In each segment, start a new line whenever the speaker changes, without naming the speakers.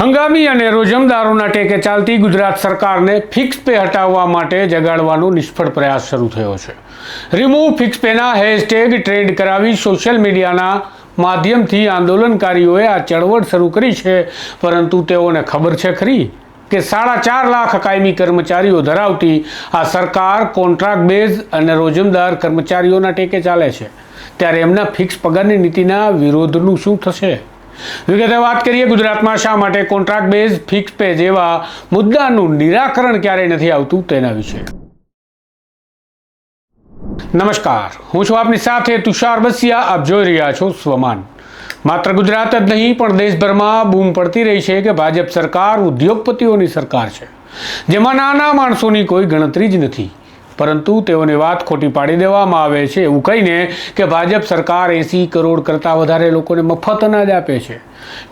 હંગામી અને રોજમદારોના ટેકે ચાલતી ગુજરાત સરકારને ફિક્સ પે હટાવવા માટે જગાડવાનો નિષ્ફળ પ્રયાસ શરૂ થયો છે. રિમૂવ ફિક્સ પેના હેશટેગ ટ્રેન્ડ કરાવી સોશિયલ મીડિયાના માધ્યમથી આંદોલનકારીઓએ આ ચળવળ શરૂ કરી છે, પરંતુ તેઓને ખબર છે ખરી કે સાડા ચાર લાખ કાયમી કર્મચારીઓ ધરાવતી આ સરકાર કોન્ટ્રાક્ટ બેઝ અને રોજમદાર કર્મચારીઓના ટેકે ચાલે છે. ત્યારે એમના ફિક્સ પગારની નીતિના વિરોધનું શું થશે? વિગતે વાત કરીએ ગુજરાતમાં શા માટે કોન્ટ્રાક્ટ બેઝ ફિક્સ પે જેવા મુદ્દાનું નિરાકરણ ક્યારેય નથી આવતું તેના વિશે. નમસ્કાર, હું છું આપની સાથે તુષાર બસિયા, આપ જોઈ રહ્યા છો સ્વમાન. માત્ર ગુજરાત જ નહીં, પણ દેશભરમાં બૂમ પડતી રહી છે કે ભાજપ સરકાર ઉદ્યોગપતિઓની સરકાર છે, જેમાં નાના માણસોની કોઈ ગણતરી જ નથી. પરંતુ તેઓની વાત ખોટી પાડી દેવામાં આવે છે એવું કહીને કે ભાજપ સરકાર એંસી કરોડ કરતાં વધારે લોકોને મફત અનાજ આપે છે.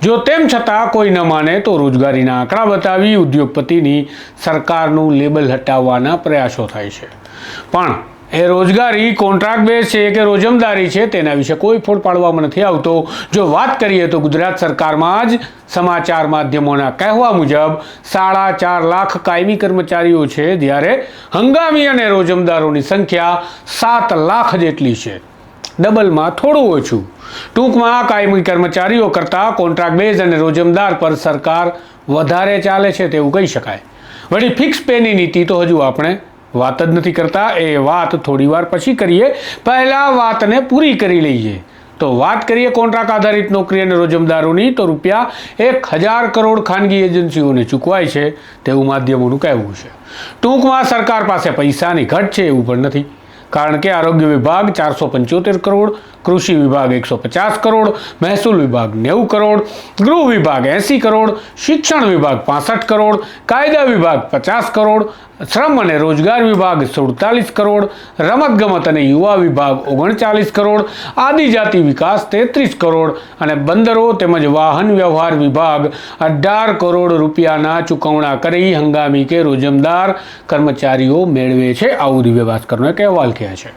જો તેમ છતાં કોઈ ન માને તો રોજગારીના આંકડા બતાવી ઉદ્યોગપતિની સરકારનું લેબલ હટાવવાના પ્રયાસો થાય છે. પણ એ રોજગારી કોન્ટ્રાક્ટ બેઝ છે કે રોજમદારી છે તેના વિશે કોઈ ફોડ પાડવામાં નથી આવતો. જો વાત કરીએ તો ગુજરાત સરકારમાં જ સમાચાર માધ્યમોના કહેવા મુજબ સાડા ચાર લાખ કાયમી કર્મચારીઓ છે, જ્યારે હંગામી અને રોજમદારોની સંખ્યા સાત લાખ જેટલી છે. ડબલમાં થોડું ઓછું. ટૂંકમાં કાયમી કર્મચારીઓ કરતાં કોન્ટ્રાક્ટ બેઝ અને રોજમદાર પર સરકાર વધારે ચાલે છે તેવું કહી શકાય. વળી ફિક્સ પેની નીતિ તો હજુ આપણે વાત જ નથી કરતા. એ વાત થોડી વાર પછી કરીએ. પહેલાં વાતને પૂરી કરી લઈએ. તો વાત કરીએ કોન્ટ્રાક્ટ આધારિત નોકરી અને રોજમદારોની. તો રૂપિયા એક હજાર કરોડ ખાનગી એજન્સીઓને ચૂકવાય છે તેવું માધ્યમોનું કહેવું છે. ટૂંકમાં સરકાર પાસે પૈસાની ઘટ છે એવું પણ નથી. કારણ કે આરોગ્ય વિભાગ ચારસો પંચોતેર કરોડ કૃષિ વિભાગ એકસો પચાસ કરોડ, મહેસૂલ વિભાગ નેવું કરોડ, ગૃહ વિભાગ એંસી કરોડ, શિક્ષણ વિભાગ પાસઠ કરોડ, કાયદા વિભાગ પચાસ કરોડ, શ્રમ અને રોજગાર વિભાગ સુડતાલીસ કરોડ, રમતગમત અને યુવા વિભાગ ઓગણચાલીસ કરોડ, આદિજાતિ વિકાસ તેત્રીસ કરોડ અને બંદરો તેમજ વાહન વ્યવહાર વિભાગ અઢાર કરોડ રૂપિયાના ચૂકવણા કરી હંગામી કે રોજમદાર કર્મચારીઓ મેળવે છે. આવું દિવ્ય ભાસ્કરનો એક અહેવાલ કહે છે.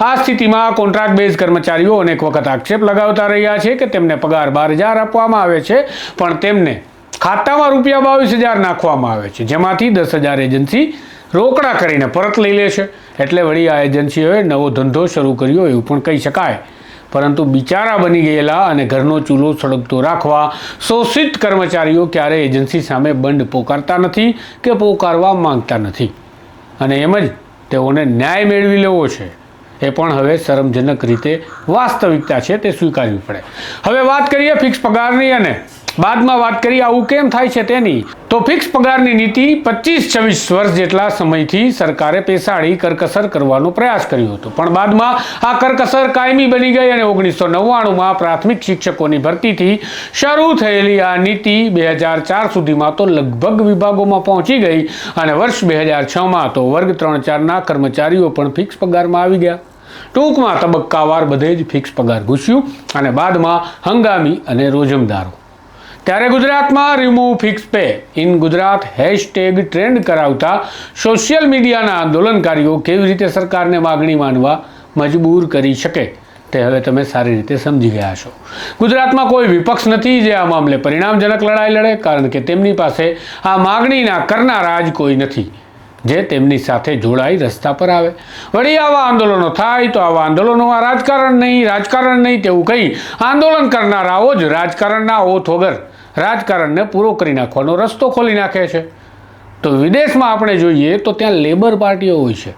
આ સ્થિતિમાં કોન્ટ્રાક્ટ બેઝ કર્મચારીઓ અનેક વખત આક્ષેપ લગાવતા રહ્યા છે કે તેમને પગાર બાર હજાર આપવામાં આવે છે, પણ તેમને ખાતામાં રૂપિયા બાવીસ હજાર નાખવામાં આવે છે, જેમાંથી દસ હજાર એજન્સી રોકડા કરીને પરત લઈ લે છે. એટલે વળી આ એજન્સીઓએ નવો ધંધો શરૂ કર્યો એવું પણ કહી શકાય. પરંતુ બિચારા બની ગયેલા અને ઘરનો ચૂલો સળગતો રાખવા શોષિત કર્મચારીઓ ક્યારેય એજન્સી સામે બંધ પોકારતા નથી કે પોકારવા માંગતા નથી. અને એમ જ તેઓને ન્યાય મેળવી લેવો છે. એ પણ હવે શરમજનક રીતે વાસ્તવિકતા છે તે સ્વીકારવી પડે. હવે વાત કરીએ ફિક્સ પગારની અને બાદમાં વાત કરીએ આવું કેમ થાય છે તેની. તો ફિક્સ પગારની નીતિ પચીસ છવ્વીસ વર્ષ જેટલા સમયથી સરકારે પેસાડી કરકસર કરવાનો પ્રયાસ કર્યો હતો. પણ બાદમાં આ કરકસર કાયમી બની ગઈ અને ઓગણીસો નવ્વાણુંમાં પ્રાથમિક શિક્ષકોની ભરતીથી શરૂ થયેલી આ નીતિ બે હજાર ચાર સુધીમાં તો લગભગ વિભાગોમાં પહોંચી ગઈ અને વર્ષ બે હજાર છમાં તો વર્ગ ત્રણ ચારના કર્મચારીઓ પણ ફિક્સ પગારમાં આવી ગયા. ટૂંકમાં તબક્કાવાર બધે જ ફિક્સ પગાર ઘૂસ્યું અને બાદમાં હંગામી અને રોજમદારો. ત્યારે ગુજરાતમાં remove fix pay in Gujarat hashtag trend કરાવતા સોશિયલ મીડિયાના આંદોલનકારીઓ કેવી રીતે સરકારને માગણી માનવા મજબૂર કરી શકે તે હવે તમે સારી રીતે સમજી ગયા છો. ગુજરાતમાં કોઈ વિપક્ષ નથી જે આ મામલે પરિણામજનક લડાઈ લડે, કારણ કે તેમની પાસે આ માગણીના કરનારા જ કોઈ નથી. જે તેમની સાથે જોડાઈ રસ્તા પર આવે. વળી આવા આંદોલનો થાય તો આવા આંદોલનોમાં રાજકારણ નહીં રાજકારણ નહીં તેવું કહી આંદોલન કરનારાઓ જ રાજકારણના ઓથ વગર રાજકારણને પૂરો કરી નાખવાનો રસ્તો ખોલી નાખે છે. તો વિદેશમાં આપણે જોઈએ તો ત્યાં લેબર પાર્ટીઓ હોય છે,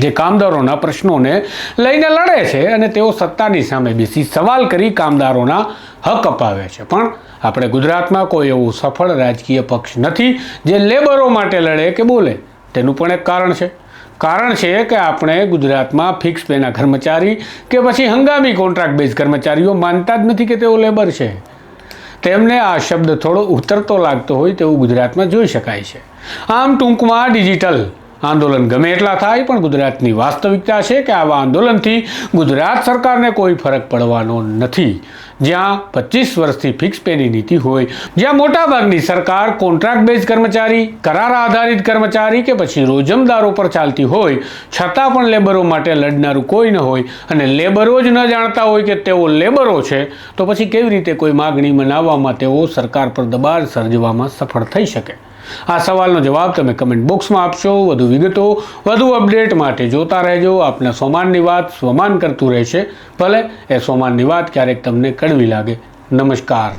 જે કામદારોના પ્રશ્નોને લઈને લડે છે અને તેઓ સત્તાની સામે બેસી સવાલ કરી કામદારોના હક અપાવે છે. પણ આપણે ગુજરાતમાં કોઈ એવું સફળ રાજકીય પક્ષ નથી જે લેબરો માટે લડે કે બોલે. તેનું પણ એક કારણ છે. કારણ છે કે આપણે ગુજરાતમાં ફિક્સ પેના કર્મચારી કે પછી હંગામી કોન્ટ્રાક્ટ બેઝ કર્મચારીઓ માનતા જ નથી કે તેઓ લેબર છે. તેમને આ શબ્દ થોડો ઉતરતો લાગતો હોય તેવું ગુજરાતમાં જોઈ શકાય છે. આમ ટૂંકમાં ડિજિટલ આંદોલન ગમે એટલા થાય, પણ ગુજરાતની વાસ્તવિકતા છે કે આવા આંદોલનથી ગુજરાત સરકારને કોઈ ફરક પડવાનો નથી. જ્યાં પચીસ વર્ષથી ફિક્સ પેની નીતિ હોય, જ્યાં મોટાભાગની સરકાર કોન્ટ્રાક્ટ બેઝ કર્મચારી, કરાર આધારિત કર્મચારી કે પછી રોજમદારો પર ચાલતી હોય, છતાં પણ લેબરો માટે લડનારું કોઈ ન હોય અને લેબરો જ ન જાણતા હોય કે તેઓ લેબરો છે, તો પછી કેવી રીતે કોઈ માગણી મનાવવામાં તેઓ સરકાર પર દબાણ સર્જવામાં સફળ થઈ શકે? આ સવાલનો જવાબ તમે કમેન્ટ બોક્સમાં આપશો. વધુ વિગતો, વધુ અપડેટ માટે જોતા રહેજો. આપના સોમાનની વાત સ્વમાન કરતું રહેશે. ભલે એ સોમાનની વાત ક્યારેક તમને કડવી લાગે. નમસ્કાર.